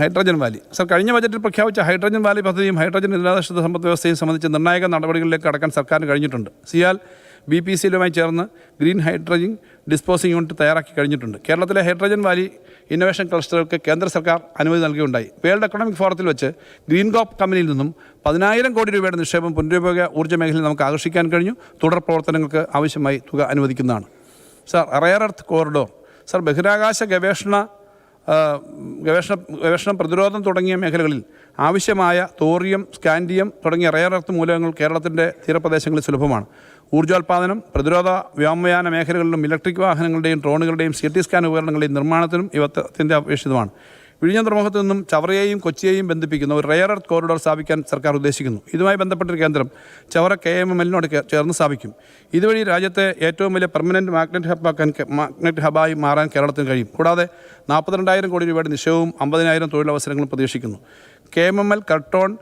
Hydrogen Valley. Sir കഴിഞ്ഞ ബജറ്റിൽ പ്രഖ്യാപിച്ച ഹൈഡ്രജൻ വാലി പദ്ധതിയും ഹൈഡ്രജൻ ഇന്ധനാധിഷ്ഠിത സമ്പദ് വ്യവസ്ഥയും സംബന്ധിച്ച നിർണായക നടപടികളിലേക്ക് കടക്കാൻ സർക്കാരിന് കഴിഞ്ഞിട്ടുണ്ട്. സിയാൽ ബി പി സിയിലുമായി ചേർന്ന് ഗ്രീൻ ഹൈഡ്രജൻ ഡിസ്പോസിംഗ് യൂണിറ്റ് തയ്യാറാക്കി കഴിഞ്ഞിട്ടുണ്ട്. കേരളത്തിലെ ഹൈഡ്രജൻ വാലി ഇന്നൊവേഷൻ ക്ലസ്റ്ററുകൾക്ക് കേന്ദ്ര സർക്കാർ അനുമതി നൽകിയുണ്ടായി. വേൾഡ് എക്കണോമിക് ഫോറത്തിൽ വെച്ച് ഗ്രീൻ കോപ്പ് കമ്പനിയിൽ നിന്നും പതിനായിരം കോടി രൂപയുടെ നിക്ഷേപം പുനരുപയോഗ ഊർജ മേഖലയിൽ നമുക്ക് ആകർഷിക്കാൻ കഴിഞ്ഞു. തുടർ പ്രവർത്തനങ്ങൾക്ക് ആവശ്യമായി തുക അനുവദിക്കുന്നതാണ്. Sir rare earth corridor. Sir ബഹിരാകാശ ഗവേഷണ ഗവേഷണ ഗവേഷണം പ്രതിരോധം തുടങ്ങിയ മേഖലകളിൽ ആവശ്യമായ തോറിയം സ്കാൻഡിയം തുടങ്ങിയ റയർ എർത്ത് മൂലകങ്ങൾ കേരളത്തിന്റെ തീരപ്രദേശങ്ങളിൽ സുലഭമാണ്. ഊർജോൽപാദനം പ്രതിരോധ വ്യോമയാന മേഖലകളിലും ഇലക്ട്രിക് വാഹനങ്ങളുടെയും ഡ്രോണുകളുടെയും സി ടി സ്കാൻ ഉപകരണങ്ങളുടെയും നിർമ്മാണത്തിനും ഇവ അത്യന്ത അപേക്ഷിതമാണ് വിഴിഞ്ഞം തുറമുഖത്തു നിന്നും ചവറയെയും കൊച്ചിയെയും ബന്ധിപ്പിക്കുന്ന ഒരു റെയർ എർത്ത് കോറിഡോർ സ്ഥാപിക്കാൻ സർക്കാർ ഉദ്ദേശിക്കുന്നു. ഇതുമായി ബന്ധപ്പെട്ടൊരു കേന്ദ്രം ചവറ കെ എം എം എല്ലിനോട് ചേർന്ന് സ്ഥാപിക്കും. ഇതുവഴി രാജ്യത്തെ ഏറ്റവും വലിയ പെർമനന്റ് മാഗ്നറ്റ് ഹബ്ബാക്കാൻ മാഗ്നറ്റ് ഹബായി മാറാൻ കേരളത്തിന് കഴിയും. കൂടാതെ നാൽപ്പത്തിരണ്ടായിരം കോടി രൂപയുടെ നിക്ഷേപവും അമ്പതിനായിരം തൊഴിലവസരങ്ങളും പ്രതീക്ഷിക്കുന്നു. K M M L Keltron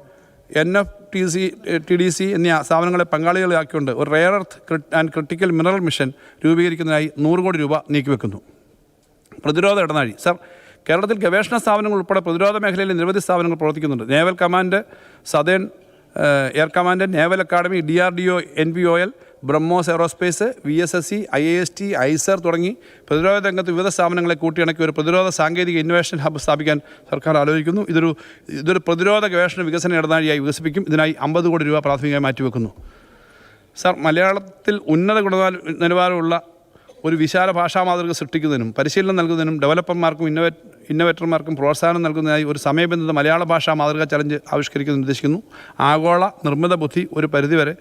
N F T C T D C എന്നീ സ്ഥാപനങ്ങളെ പങ്കാളികളാക്കിക്കൊണ്ട് ഒരു rare earth and critical mineral mission രൂപീകരിക്കുന്നതിനായി നൂറ് കോടി രൂപ നീക്കിവെക്കുന്നു. പ്രതിരോധ ഇടനാഴി. സർ കേരളത്തിൽ ഗവേഷണ സ്ഥാപനങ്ങൾ ഉൾപ്പെടെ പ്രതിരോധ മേഖലയിൽ നിരവധി സ്ഥാപനങ്ങൾ പ്രവർത്തിക്കുന്നുണ്ട്. Naval command southern air command naval academy D R D O N P O L BrahMos aerospace V S S C I S T IISER തുടങ്ങി പ്രതിരോധ രംഗത്ത് വിവിധ സ്ഥാപനങ്ങളെ കൂട്ടിയിണക്കി ഒരു പ്രതിരോധ സാങ്കേതിക ഇന്നോവേഷൻ ഹബ്ബ് സ്ഥാപിക്കാൻ സർക്കാർ ആലോചിക്കുന്നു. ഇതൊരു ഇതൊരു പ്രതിരോധ ഗവേഷണ വികസന ഇടനാഴിയായി വികസിപ്പിക്കും. ഇതിനായി അമ്പത് കോടി രൂപ പ്രാഥമികമായി മാറ്റിവെക്കുന്നു. സാർ മലയാളത്തിൽ ഉന്നത ഗുണനില നിലവാരമുള്ള ഒരു വിശാല ഭാഷാ മാതൃക സൃഷ്ടിക്കുന്നതിനും പരിശീലനം നൽകുന്നതിനും ഡെവലപ്പർമാർക്കും ഇന്നോവേ ഇന്നോവേറ്റർമാർക്കും പ്രോത്സാഹനം നൽകുന്നതിനായി ഒരു സമയബന്ധിത മലയാള ഭാഷാ മാതൃക ചലഞ്ച് ആവിഷ്കരിക്കാൻ നിർദ്ദേശിക്കുന്നു. ആഗോള നിർമ്മിത ബുദ്ധി ഒരു പരിധിവരെ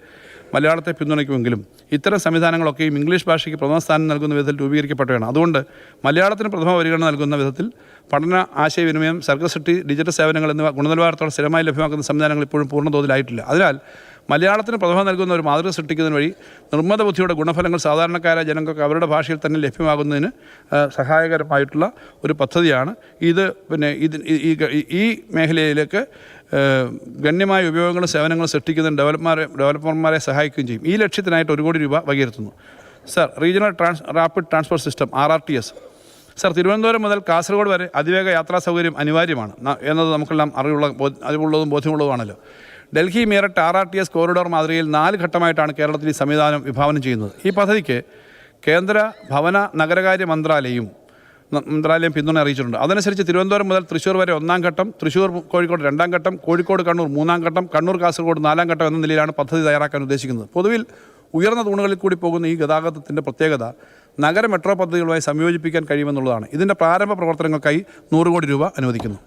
മലയാളത്തെ പിന്തുണയ്ക്കുമെങ്കിലും ഇത്തരം സംവിധാനങ്ങളൊക്കെയും ഇംഗ്ലീഷ് ഭാഷയ്ക്ക് പ്രഥമ സ്ഥാനം നൽകുന്ന വിധത്തിൽ രൂപീകരിക്കപ്പെട്ടവയാണ്. അതുകൊണ്ട് മലയാളത്തിന് പ്രഥമ പരിഗണന നൽകുന്ന വിധത്തിൽ പഠന ആശയവിനിമയം സർഗസൃഷ്ടി ഡിജിറ്റൽ സേവനങ്ങൾ എന്നിവ ഗുണനിലവാരത്തോടെ സ്ഥിരമായി ലഭ്യമാക്കുന്ന സംവിധാനങ്ങൾ ഇപ്പോഴും പൂർണതോതിലായിട്ടില്ല. അതിനാൽ മലയാളത്തിന് പ്രഥമ നൽകുന്ന ഒരു മാതൃക സൃഷ്ടിക്കുന്നതിന് വഴി നിർമ്മത ബുദ്ധിയുടെ ഗുണഫലങ്ങൾ സാധാരണക്കാരായ ജനങ്ങൾക്ക് അവരുടെ ഭാഷയിൽ തന്നെ ലഭ്യമാകുന്നതിന് സഹായകരമായിട്ടുള്ള ഒരു പദ്ധതിയാണ്. ഇത് പിന്നെ ഇത് ഈ മേഖലയിലേക്ക് ഗണ്യമായ ഉപയോഗങ്ങളും സേവനങ്ങളും സൃഷ്ടിക്കുന്നതിന് ഡെവലപ്പർമാരെ ഡെവലപ്പർമാരെ സഹായിക്കുകയും ചെയ്യും. ഈ ലക്ഷ്യത്തിനായിട്ട് ഒരു കോടി രൂപ വകയിരുത്തുന്നു. Sir regional trans rapid transport system R R T S sir Thiruvananthapuram മുതൽ കാസർഗോഡ് വരെ അതിവേഗ യാത്രാ സൗകര്യം അനിവാര്യമാണ്. എന്നത് നമുക്കെല്ലാം അറിവുള്ള അറിവുള്ളതും ബോധ്യമുള്ളതുമാണല്ലോ. Delhi Meerut R R T S corridor മാതൃകയിൽ നാല് ഘട്ടമായിട്ടാണ് കേരളത്തിൽ ഈ സംവിധാനം വിഭാവനം ചെയ്യുന്നത്. ഈ പദ്ധതിക്ക് കേന്ദ്ര ഭവന നഗരകാര്യ മന്ത്രാലയവും മന്ത്രാലയം പിന്തുണ അറിയിച്ചിട്ടുണ്ട്. അതനുസരിച്ച് തിരുവനന്തപുരം മുതൽ തൃശ്ശൂർ വരെ ഒന്നാം ഘട്ടം തൃശ്ശൂർ കോഴിക്കോട് രണ്ടാം ഘട്ടം കോഴിക്കോട് കണ്ണൂർ മൂന്നാം ഘട്ടം കണ്ണൂർ കാസർഗോഡ് നാലാം ഘട്ടം എന്ന നിലയിലാണ് പദ്ധതി തയ്യാറാക്കാൻ ഉദ്ദേശിക്കുന്നത്. പൊതുവിൽ ഉയർന്ന തൂണുകളിൽ കൂടി പോകുന്ന ഈ ഗതാഗതത്തിന്റെ പ്രത്യേകത നഗര മെട്രോ പദ്ധതികളുമായി സംയോജിപ്പിക്കാൻ കഴിയുമെന്നുള്ളതാണ്. ഇതിന്റെ പ്രാരംഭ പ്രവർത്തനങ്ങൾക്കായി നൂറ് കോടി രൂപ അനുവദിക്കുന്നു.